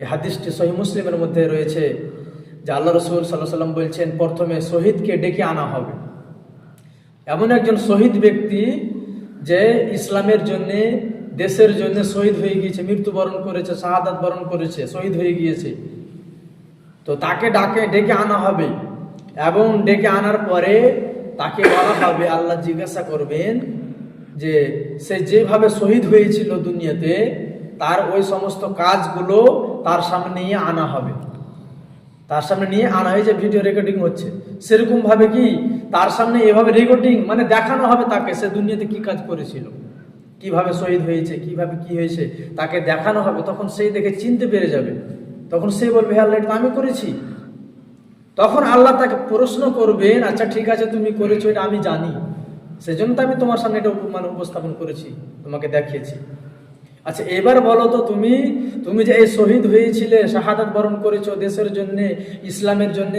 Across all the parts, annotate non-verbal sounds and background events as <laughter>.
এই হাদিসটি সহি মুসলিমের মধ্যে রয়েছে, যে আল্লাহ রসুল সাল্লাহ সাল্লাম বলছেন, প্রথমে শহীদকে ডেকে আনা হবে। এমন একজন শহীদ ব্যক্তি যে ইসলামের জন্যে, দেশের জন্য শহীদ হয়ে গিয়েছে, মৃত্যুবরণ করেছে, শাহাদাত বরণ করেছে, শহীদ হয়ে গিয়েছে। তো তাকে ডাকে, ডেকে আনা হবে এবং ডেকে আনার পরে তাকে বলা হবে, আল্লাহ জিজ্ঞাসা করবেন যে সে যেভাবে শহীদ হয়েছিল দুনিয়াতে তার ওই সমস্ত কাজগুলো তার সামনে নিয়ে আনা হবে। তার সামনে নিয়ে আনা হয়েছে ভিডিও রেকর্ডিং হচ্ছে। সেরকম ভাবে কি তার সামনে এভাবে রেকর্ডিং মানে দেখানো হবে তাকে, সে দুনিয়াতে কি কাজ করেছিল? কীভাবে শহীদ হয়েছে, কীভাবে কি হয়েছে, তাকে দেখানো হবে। তখন সেই দেখে চিনতে পেরে যাবে। তখন সে বলবে হ্যাঁ আল্লাহ আমি করেছি। তখন আল্লাহ তাকে প্রশ্ন করবেন আচ্ছা ঠিক আছে, তুমি করেছ, এটা আমি জানি। সেজন্য তো আমি তোমার সামনে এটা মানে উপস্থাপন করেছি, তোমাকে দেখিয়েছি। আচ্ছা এবার বলো তো তুমি তুমি যে এই শহীদ হয়েছিলে, শাহাদাত বরণ করেছ দেশের জন্য, ইসলামের জন্য,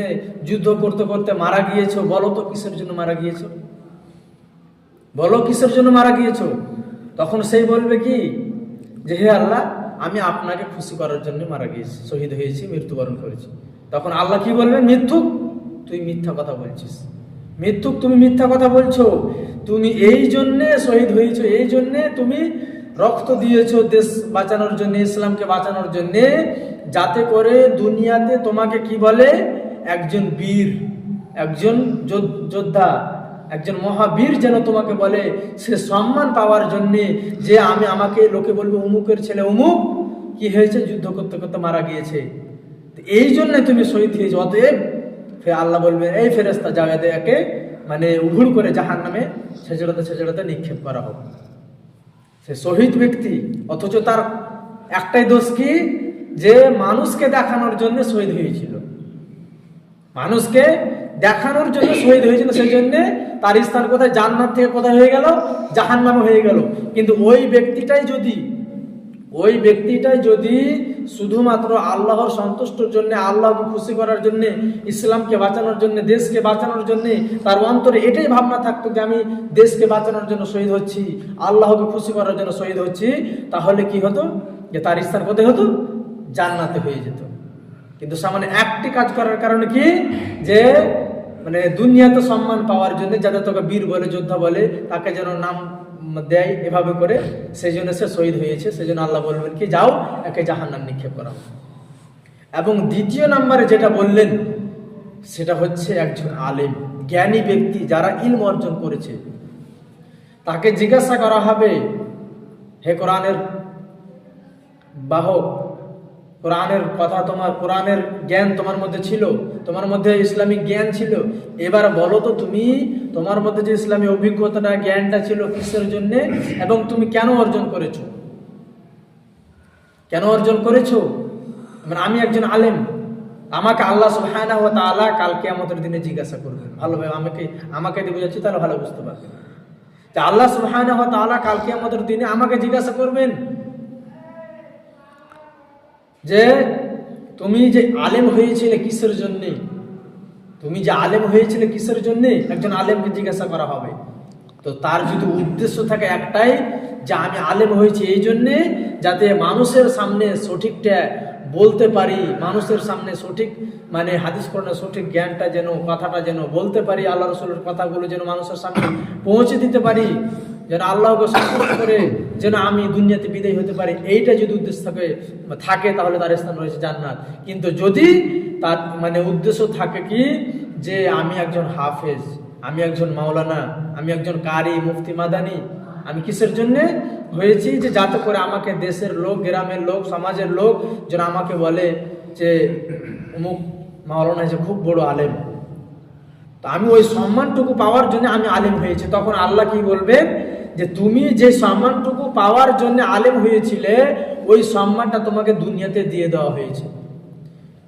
যুদ্ধ করতে করতে মারা গিয়েছো, বলো তো কিসের জন্য মারা গিয়েছো? বলো কিসের জন্য মারা গিয়েছো? তখন সেই বলবে কি, যে হে আল্লাহ, আমি আপনাকে খুশি করার জন্য মারা গিয়েছি, শহীদ হয়েছি, মৃত্যুবরণ করেছি। তখন আল্লাহ কি বলবেন? মিথ্যুক, তুই মিথ্যা কথা বলছিস। মিথ্যুক, তুমি মিথ্যা কথা বলছো। তুমি এই জন্যে শহীদ হয়েছো, এই জন্যে তুমি রক্ত দিয়েছ দেশ বাঁচানোর জন্য, ইসলামকে বাঁচানোর জন্যে, যাতে করে দুনিয়াতে তোমাকে কি বলে? একজন বীর, একজন যোদ্ধা, একজন মহাবীর যেন তোমাকে বলে, সে সম্মান পাওয়ার জন্যে যে আমি আমাকে লোকে বলব অমুকের ছেলে অমুক কি হয়েছে? যুদ্ধ করতে করতে মারা গিয়েছে। এই জন্য তুমি শহীদ হয়েছো। অতএব ফে আল্লাহ বলবে, এই ফেরেস্তা যাও একে মানে উভুল করে জাহান নামে ছেচড়াতে ছেচড়াতে নিক্ষেপ করা হোক। সে শহীদ ব্যক্তি, অথচ তার একটাই দোষ কি? যে মানুষকে দেখানোর জন্য শহীদ হয়েছিল। মানুষকে দেখানোর জন্য শহীদ হয়েছিল সেই জন্য তার স্থান কোথায়? জান্নাত থেকে কোথায় হয়ে গেল? জাহান্নামে হয়ে গেল। কিন্তু ওই ব্যক্তিটাই যদি, ওই ব্যক্তিটাই যদি শুধুমাত্র আল্লাহর সন্তুষ্টর জন্য, আল্লাহকে খুশি করার জন্য, ইসলামকে বাঁচানোর জন্য, দেশকে বাঁচানোর জন্য তার অন্তরে এটাই ভাবনা থাকতো যে আমি দেশকে বাঁচানোর জন্য শহীদ হচ্ছি, আল্লাহকে খুশি করার জন্য শহীদ হচ্ছি। তাহলে কি হতো? যে তার স্থান কোথায় হতো, জান্নাতে হয়ে যেত। কিন্তু সামান্য একটি কাজ করার কারণে কি? যে মানে দুনিয়াতে সম্মান পাওয়ার জন্য যাদের তোকে বীর বলে, যোদ্ধা বলে, তাকে যেন নাম দেয় এভাবে করে সেই জন্য সে শহীদ হয়েছে সেই জন্য আল্লাহ বলবেন কি, যাও, একে জাহান নাম নিক্ষেপ করা। এবং দ্বিতীয় নাম্বারে যেটা বললেন, সেটা হচ্ছে একজন আলেম, জ্ঞানী ব্যক্তি যারা ইলম অর্জন করেছে। তাকে জিজ্ঞাসা করা হবে, হে কোরআনের বাহক কোরআনের কথা তোমার, কোরআনের জ্ঞান তোমার মধ্যে ছিল, তোমার মধ্যে ইসলামিক জ্ঞান ছিল। এবার বলো তো তুমি, তোমার মধ্যে যে ইসলামী অভিজ্ঞতাটা, জ্ঞানটা ছিল কিসের জন্য এবং তুমি কেন অর্জন করেছ? কেন অর্জন করেছ? মানে আমি একজন আলেম, আমাকে আল্লাহ সুবহানাহু ওয়া তাআলা কালকে আমাদের দিনে জিজ্ঞাসা করবেন। ভালোভাবে আমাকে আমাকে দিয়ে বুঝাচ্ছি তাহলে ভালো বুঝতে পারবেন। তা আল্লাহ সুবহানাহু ওয়া তাআলা কালকে আমাদের দিনে আমাকে জিজ্ঞাসা করবেন যে তুমি যে আলেম হয়েছিলে কিসের জন্যে? তুমি যে আলেম হয়েছিলে কিসের জন্যে? একজন আলেমকে জিজ্ঞাসা করা হবে। তো তার যদি উদ্দেশ্য থাকে একটাই, যে আমি আলেম হয়েছি এই জন্যে যাতে মানুষের সামনে সঠিকটা বলতে পারি, মানুষের সামনে সঠিক মানে হাদিস কোরআনের সঠিক জ্ঞানটা যেন, কথাটা যেন বলতে পারি, আল্লাহ রসুলের কথাগুলো যেন মানুষের সামনে পৌঁছে দিতে পারি, যেন আল্লাহকে সন্তুষ্ট করে যেন আমি দুনিয়াতে বিদায় হতে পারি, এইটা যদি উদ্দেশ্য থাকে থাকে তাহলে তার স্থান রয়েছে জান্নাত। কিন্তু যদি তার মানে উদ্দেশ্য থাকে কি, যে আমি একজন হাফেজ, আমি একজন মাওলানা, আমি একজন কারি, মুফতি, মাদানি, আমি কিসের জন্যে হয়েছি? যে যাতে করে আমাকে দেশের লোক, গ্রামের লোক, সমাজের লোক যেন আমাকে বলে যে, অমুক মাওলানা যে খুব বড় আলেম। তো আমি ওই সম্মানটুকু পাওয়ার জন্য আমি আলেম হয়েছি। তখন আল্লাহ কি বলবেন? যে তুমি যে সম্মানটুকু পাওয়ার জন্য আলেম হয়েছিলে, ওই সম্মানটা তোমাকে দুনিয়াতে দিয়ে দেওয়া হয়েছে।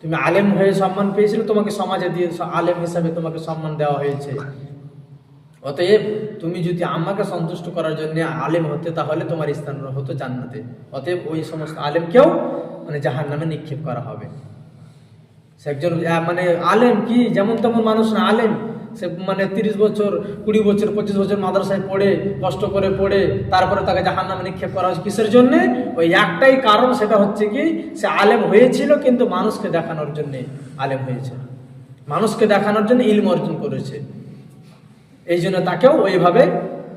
তুমি আলেম হয়ে সম্মান পেয়েছিলে, তোমাকে সমাজে দিয়ে আলেম হিসাবে তোমাকে সম্মান দেওয়া হয়েছে। অতএব তুমি যদি আমাকে সন্তুষ্ট করার জন্য আলেম হতে, তাহলে তোমার স্থান হতো জান্নাতে। অতএব ওই সমস্ত আলেমকেও মানে জাহান নামে নিক্ষেপ করা হবে। সে একজন মানে আলেম কি? যেমন তেমন মানুষ না, আলেম। সে মানে তিরিশ বছর, কুড়ি বছর, পঁচিশ বছর মাদ্রাসায় পড়ে, কষ্ট করে পড়ে, তারপরে তাকে জাহান নামে নিক্ষেপ করা হয়েছে কিসের জন্য? ওই একটাই কারণ সেটা হচ্ছে কি, সে আলেম হয়েছিল কিন্তু মানুষকে দেখানোর জন্য আলেম হয়েছে। মানুষকে দেখানোর জন্য ইলম অর্জন করেছে। এই জন্য তাকেও ওইভাবে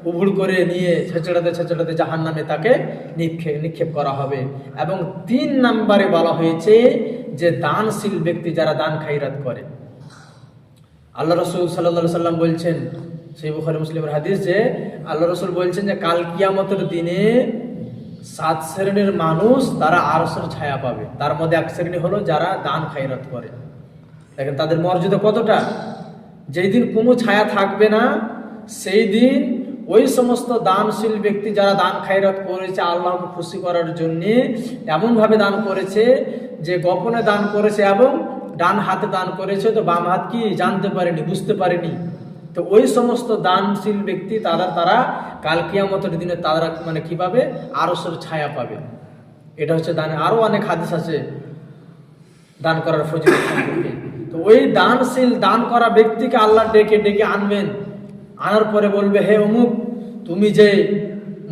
উবুড় করে নিয়ে ছেঁচড়াতে ছেঁচড়াতে জাহান নামে তাকে নিক্ষেপ নিক্ষেপ করা হবে। এবং তিন নাম্বারে বলা হয়েছে যে দানশীল ব্যক্তি যারা দান খাইরাত করে। আল্লাহ রসুল সাল্লা সাল্লাম বলছেন সেই বুখারি মুসলিমের হাদিস যে, আল্লাহ রসুল বলছেন যে, কাল কিয়ামতের দিনে সাত শ্রেণির মানুষ তারা আরসের ছায়া পাবে। তার মধ্যে এক শ্রেণি হলো যারা দান খাইরাত করে। দেখেন, তাদের মর্যাদা কতটা? যেই দিন কোনো ছায়া থাকবে না, সেই দিন ওই সমস্ত দানশীল ব্যক্তি যারা দান খায়রাত করেছে, আল্লাহকে খুশি করার জন্যে এমনভাবে দান করেছে যে, গোপনে দান করেছে এবং ডান হাতে দান করেছে, তো বাম হাত কি জানতে পারেনি, বুঝতে পারেনি। তো ওই সমস্ত দানশীল ব্যক্তি, তারা তারা কাল কিয়ামতের দিনে তারা মানে কি পাবে? আরসের ছায়া পাবে। এটা হচ্ছে দানে। আরও অনেক হাদিস আছে দান করার ফজিলত সম্পর্কে। তো ওই দানশীল, দান করা ব্যক্তিকে আল্লাহ ডেকে ডেকে আনবেন। আনার পরে বলবে, হে অমুক, তুমি যে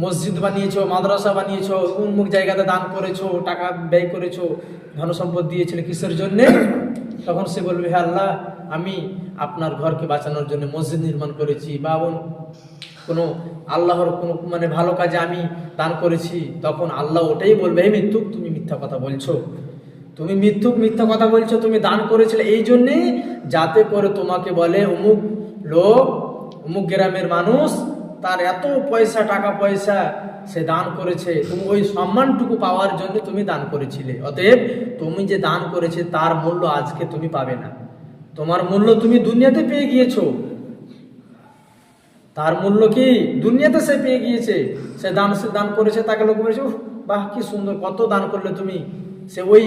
মসজিদ বানিয়েছো মাদ্রাসা বানিয়েছো অমুক জায়গাতে দান করেছ টাকা ব্যয় করেছ ধনসম্পদ দিয়েছিলে কিসের জন্যে? <coughs> তখন সে বলবে হে আল্লাহ আমি আপনার ঘরকে বাঁচানোর জন্য মসজিদ নির্মাণ করেছি বা কোনো আল্লাহর কোনো মানে ভালো কাজে আমি দান করেছি। তখন আল্লাহ ওটাই বলবে হে মৃত্যুক তুমি মিথ্যা কথা বলছো। তুমি মিথ্যুক মিথ্যা কথা বলছো তুমি দান করেছিলে এই জন্যে যাতে করে তোমাকে বলে অমুক লোক অমুক গ্রামের মানুষ তার এত পয়সা, টাকা পয়সা সে দান করেছে তুমি ওই সম্মানটুকু পাওয়ার জন্য তুমি দান করেছিলে। অতএব তুমি যে দান করেছে তার মূল্য আজকে তুমি পাবে না। তোমার মূল্য তুমি দুনিয়াতে পেয়ে গিয়েছো। তার মূল্য কি দুনিয়াতে সে পেয়ে গিয়েছে? সে দান সে দান করেছে, তাকে লোক বলেছে বাহ, কি সুন্দর, কত দান করলে তুমি? সে ওই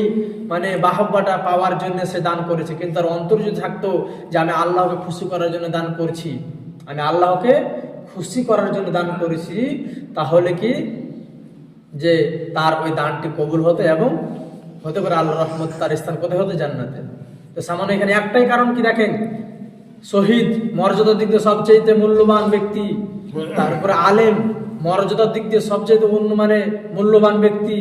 মানে বাহব্বাটা পাওয়ার জন্য সে দান করেছে। কিন্তু তার অন্তর যদি থাকতো যে আমি আল্লাহকে খুশি করার জন্য দান করছি, আমি আল্লাহকে খুশি করার জন্য দান করেছি, তাহলে কি যে তার ওই দানটি কবুল হতো এবং হতে পারে আল্লাহ রহমত তার স্থান কোথায় হতো জান্নাতে। তো সামান্য এখানে একটাই কারণ কি দেখেন? শহীদ মর্যাদার দিক দিয়ে সবচেয়ে মূল্যবান ব্যক্তি, তারপরে আলেম মর্যাদার দিক দিয়ে সবচেয়ে অন্য মানে মূল্যবান ব্যক্তি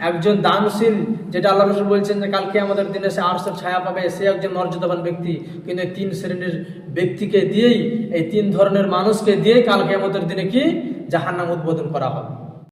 একজন দানশীল, যেটা আল্লাহ রসুল বলছেন যে কালকে আমাদের দিনে সে আরশের ছায়া পাবে, সে একজন মর্যাদাবান ব্যক্তি। কিন্তু এই তিন শ্রেণির ব্যক্তিকে দিয়েই, এই তিন ধরনের মানুষকে দিয়ে কালকে আমাদের দিনে কি? জাহান্নাম উদ্বোধন করা হবে।